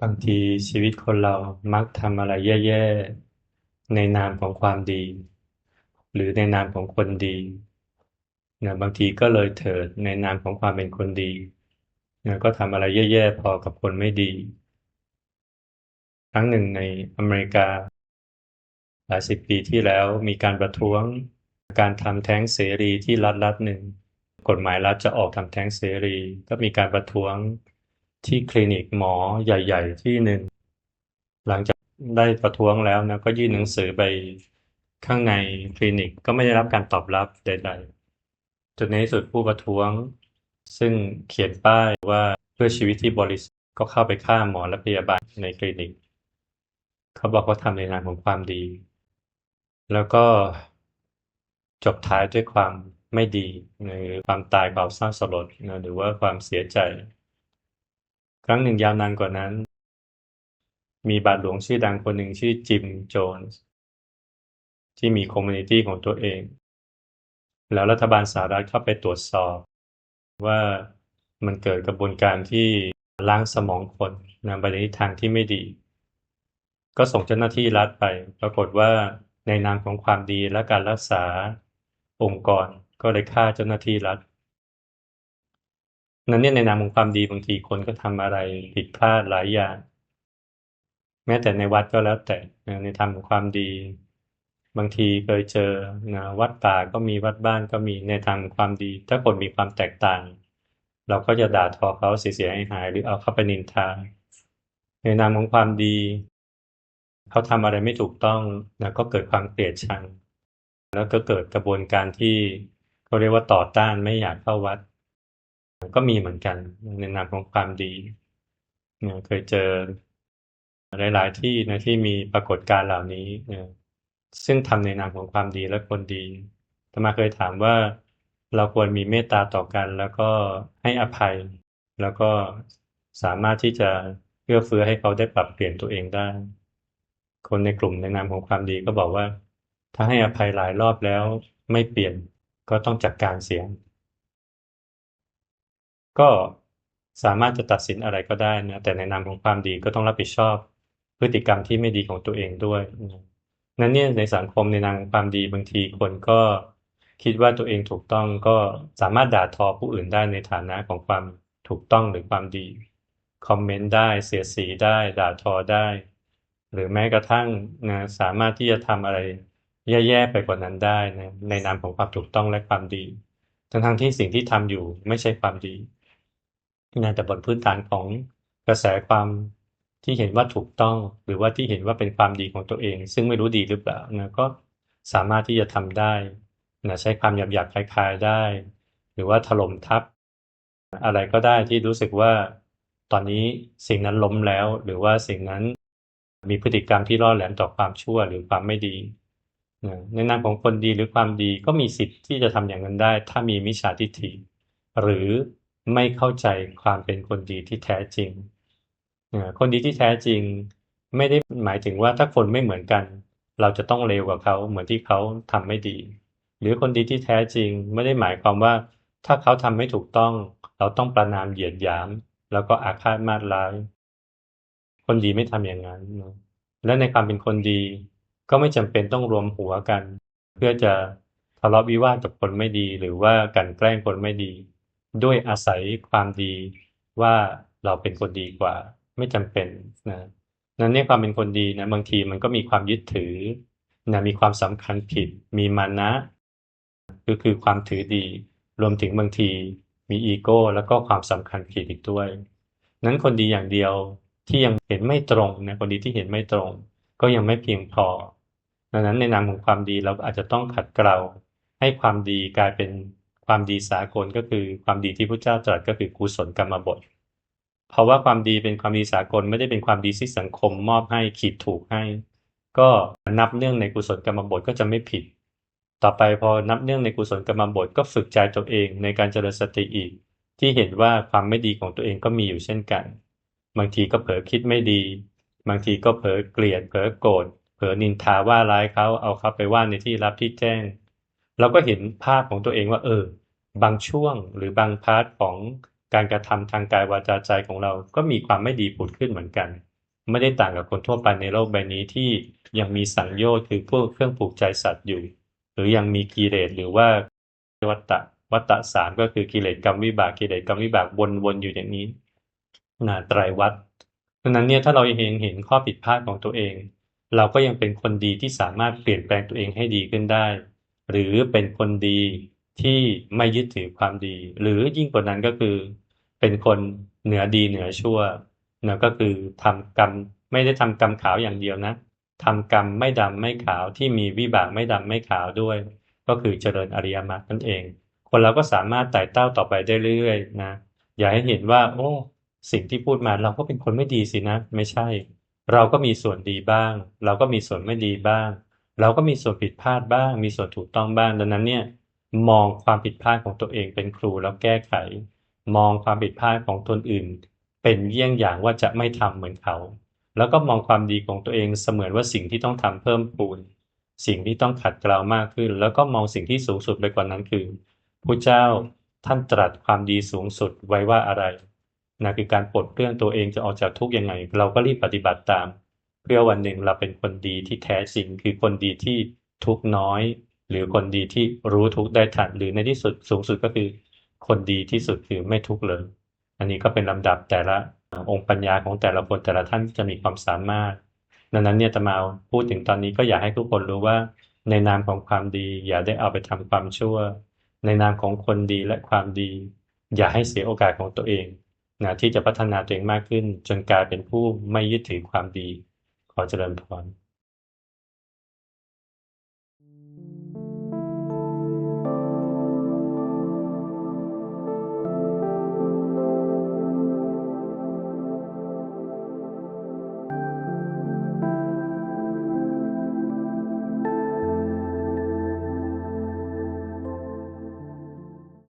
บางทีชีวิตคนเรามักทำอะไรแย่ ๆ ในนามของความดี หรือในนามของคนดีนะบางทีก็เลยเถิดในนามของความเป็นคนดีนะก็ทำอะไรแย่ ๆ พอกับคนไม่ดี ครั้งหนึ่งในอเมริกา หลายสิบปีที่แล้วมีการประท้วง การทำแท้งเสรีที่รัฐรัฐหนึ่ง กฎหมายรัฐจะออกทำแท้งเสรี ก็มีการประท้วง ที่คลินิกหมอใหญ่ ๆ ที่หนึ่ง หลังจากได้ประท้วงแล้วนะก็ยื่นหนังสือไปข้างในคลินิกก็ไม่ได้รับการตอบรับใด ๆ จนในที่สุดผู้ประท้วง ซึ่งเขียนป้ายว่าเพื่อชีวิตที่บริสุทธิ์ก็เข้าไปฆ่าหมอและพยาบาลในคลินิก เขาบอกว่าทำในนามของความดี แล้วก็จบท้ายด้วยความไม่ดีหรือความตายเบาเศร้าสลดนะหรือว่าความเสียใจ ครั้งหนึ่งยาวนานกว่านั้น มีบาทหลวงชื่อดังคนหนึ่งชื่อจิม โจนส์ ที่มีคอมมูนิตี้ของตัวเอง แล้วรัฐบาลสหรัฐเข้าไปตรวจสอบ ว่ามันเกิดกระบวนการที่ล้างสมองคนนำไปในทางที่ไม่ดี ก็ส่งเจ้าหน้าที่รัฐไป ปรากฏว่าในนามของความดีและการรักษาองค์กรก็เลยฆ่าเจ้าหน้าที่รัฐ นั้นเนี่ยในนามของความดีบางทีคนก็ทำอะไรผิดพลาดหลายอย่าง แม้แต่ในวัดก็แล้วแต่ในธรรมของความดี บางทีเคยเจอนะวัดป่าก็มีวัดบ้านก็มีในธรรมความดี ถ้าคนมีความแตกต่าง เราก็จะด่าทอเขาเสียหายหรือเอาเข้าไปนินทาในนามของความดี เขาทำอะไรไม่ถูกต้องนะก็เกิดความเกลียดชัง แล้วก็เกิดกระบวนการที่เขาเรียกว่าต่อต้านไม่อยากเข้าวัด ก็มีเหมือนกันในนามของความดีเนี่ยเคยเจอหลายๆที่นะที่มีปรากฏการณ์เหล่านี้เนี่ยซึ่งทำในนามของความดีและคนดีธรรมาเคยถามว่าเราควรมีเมตตาต่อกัน แล้วก็ให้อภัย แล้วก็สามารถที่จะเอื้อเฟื้อให้เขาได้ปรับเปลี่ยนตัวเองได้ คนในกลุ่มในนามของความดีก็บอกว่า ถ้าให้อภัยหลายรอบแล้วไม่เปลี่ยนก็ต้องจัดการเสียง ก็สามารถจะตัดสินอะไรก็ได้นะแต่ในนามของความดีก็ต้องรับผิดชอบพฤติกรรมที่ไม่ดีของตัวเองด้วยนั้นเนี่ยในสังคมในนามของความดีบางทีคนก็คิดว่าตัวเองถูกต้องก็สามารถด่าทอผู้อื่นได้ในฐานะของความถูกต้องหรือความดีคอมเมนต์ได้เสียสีได้ด่าทอได้ หรือแม้กระทั่งนะสามารถที่จะทำอะไรแย่ๆไปกว่านั้นได้นะในนามของความถูกต้องและความดี ทั้งทั้งที่สิ่งที่ทำอยู่ไม่ใช่ความดี นะแต่บนพื้นฐานของกระแสความที่เห็นว่าถูกต้อง หรือว่าที่เห็นว่าเป็นความดีของตัวเอง ซึ่งไม่รู้ดีหรือเปล่านะก็สามารถที่จะทำได้นะใช้ความหยาบๆคลายๆได้ หรือว่าถล่มทับ อะไรก็ได้ที่รู้สึกว่าตอนนี้สิ่งนั้นล้มแล้ว หรือว่าสิ่งนั้นมีพฤติกรรมที่ล่อแหลมต่อความชั่วหรือความไม่ดีในนามของคนดีหรือความดีก็มีสิทธิ์ที่จะทำอย่างนั้นได้ ถ้ามีมิจฉาทิฏฐิหรือ ไม่เข้าใจความเป็นคนดีที่แท้จริง คนดีที่แท้จริง ไม่ได้หมายถึงว่าถ้าคนไม่เหมือนกัน เราจะต้องเลวกว่าเขาเหมือนที่เขาทำไม่ดี หรือคนดีที่แท้จริงไม่ได้หมายความว่าถ้าเขาทำไม่ถูกต้อง เราต้องประนามเหยียดหยาม แล้วก็อาฆาตมาดร้าย คนดีไม่ทำอย่างนั้นและในความเป็นคนดีก็ไม่จำเป็นต้องรวมหัวกัน เพื่อจะทะเลาะวิวาทกับคนไม่ดี หรือว่ากันแกล้งคนไม่ดี ด้วยอาศัยความดีว่าเราเป็นคนดีกว่า ไม่จำเป็นนะนั้นเนี่ยความเป็นคนดีนะบางทีมันก็มีความยึดถือนะมีความสำคัญผิด มีมานะก็คือความถือดี รวมถึงบางทีมีอีโก้ แล้วก็ความสำคัญผิดอีกด้วย นั้นคนดีอย่างเดียวที่ยังเห็นไม่ตรงนะคนดีที่เห็นไม่ตรง ก็ยังไม่เพียงพอดังนั้นในนามของความดีเราอาจจะต้องขัดเกลาให้ความดีกลายเป็น ความดีสากลก็คือความดีที่พระเจ้าตรัสก็คือกุศลกรรมบทเพราะว่าความดีเป็นความดีสากลไม่ได้เป็นความดีที่สังคมมอบให้ขีดถูกให้ ก็นับเนื่องในกุศลกรรมบทก็จะไม่ผิด ต่อไปพอนับเนื่องในกุศลกรรมบทก็ฝึกใจตัวเองในการเจริญสติอีก ที่เห็นว่าความไม่ดีของตัวเองก็มีอยู่เช่นกัน บางทีก็เผลอคิดไม่ดี บางทีก็เผลอเกลียดเผลอโกรธเผลอนินทาว่าร้ายเขาเอาเขาไปว่าในที่รับที่แจ้ง เราก็เห็นภาพของตัวเองว่า เออ บางช่วงหรือบางพาร์ทของการกระทำทางกายวาจาใจของเราก็มีความไม่ดีผุดขึ้นเหมือนกัน ไม่ได้ต่างกับคนทั่วไปในโลกใบนี้ที่ยังมีสังโยชน์คือพวกเครื่องผูกใจสัตว์อยู่ หรือยังมีกิเลสหรือว่าวัตตะวัตตะสามก็คือกิเลสกรรมวิบากกิเลสกรรมวิบากวนๆอยู่อย่างนี้นะไตรวัฏดังนั้นเนี่ยถ้าเราเห็นเห็นข้อผิดพลาดของตัวเอง เราก็ยังเป็นคนดีที่สามารถเปลี่ยนแปลงตัวเองให้ดีขึ้นได้ หรือเป็นคนดีที่ไม่ยึดถือความดี หรือยิ่งกว่านั้นก็คือ เป็นคนเหนือดีเหนือชั่วนะก็คือทำกรรมไม่ได้ทำกรรมขาวอย่างเดียวนะทำกรรมไม่ดำไม่ขาวที่มีวิบากไม่ดำไม่ขาวด้วย ก็คือเจริญอริยมรรคนั่นเอง คนเราก็สามารถไต่เต้าต่อไปได้เรื่อยๆนะอย่าให้เห็นว่า โอ้ สิ่งที่พูดมาเราก็เป็นคนไม่ดีสินะ ไม่ใช่ เราก็มีส่วนดีบ้าง เราก็มีส่วนไม่ดีบ้าง เราก็มีส่วนผิดพลาดบ้าง มีส่วนถูกต้องบ้าง ดังนั้นเนี่ยมองความผิดพลาดของตัวเองเป็นครูแล้วแก้ไข มองความผิดพลาดของตนอื่น เป็นเยี่ยงอย่างว่าจะไม่ทำเหมือนเขา แล้วก็มองความดีของตัวเองเสมือนว่าสิ่งที่ต้องทำเพิ่มพูน สิ่งที่ต้องขัดเกลามากขึ้น แล้วก็มองสิ่งที่สูงสุดไปกว่านั้นคือพระเจ้าท่านตรัสความดีสูงสุดไว้ว่าอะไรนะคือการปลดเปลื้องตัวเองจะออกจากทุกข์ยังไง เราก็รีบปฏิบัติตาม เพื่อวันหนึ่งเราเป็นคนดีที่แท้จริง คือคนดีที่ทุกน้อย หรือคนดีที่รู้ทุกได้ทันหรือในที่สุดสูงสุดก็คือ คนดีที่สุดคือไม่ทุกเลย อันนี้ก็เป็นลำดับแต่ละองค์ปัญญาของแต่ละคนแต่ละท่านจะมีความสามารถดังนั้นเนี่ยตมาพูดถึงตอนนี้ก็อยากให้ทุกคนรู้ว่า ในนามของความดี อย่าได้เอาไปทำความชั่ว ในนามของคนดีและความดี อย่าให้เสียโอกาสของตัวเองนะที่จะพัฒนาตัวเองมากขึ้น จนกลายเป็นผู้ไม่ยึดถือความดี ขอเจริญพร